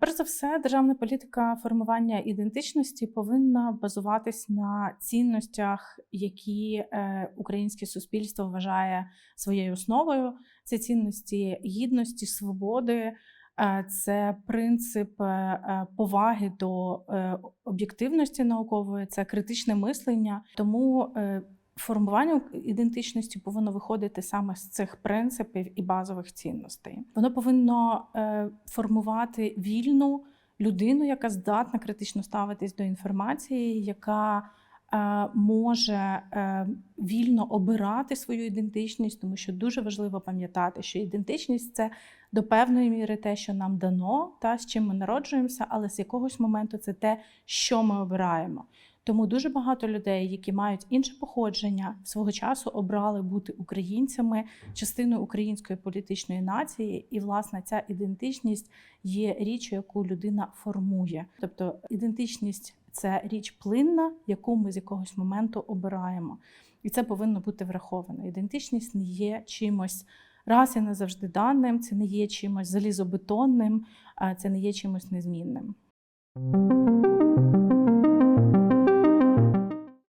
Перш за все, державна політика формування ідентичності повинна базуватись на цінностях, які е, українське суспільство вважає своєю основою. Це цінності гідності, свободи, е, це принцип е, поваги до об'єктивності наукової, це критичне мислення. Тому формування ідентичності повинно виходити саме з цих принципів і базових цінностей. Воно повинно е, формувати вільну людину, яка здатна критично ставитись до інформації, яка е, може е, вільно обирати свою ідентичність, тому що дуже важливо пам'ятати, що ідентичність це до певної міри те, що нам дано, та з чим ми народжуємося, але з якогось моменту це те, що ми обираємо. Тому дуже багато людей, які мають інше походження, свого часу обрали бути українцями, частиною української політичної нації, і власне ця ідентичність є річчю, яку людина формує. Тобто ідентичність це річ плинна, яку ми з якогось моменту обираємо, і це повинно бути враховано. Ідентичність не є чимось. Раз і назавжди даним, це не є чимось залізобетонним, це не є чимось незмінним.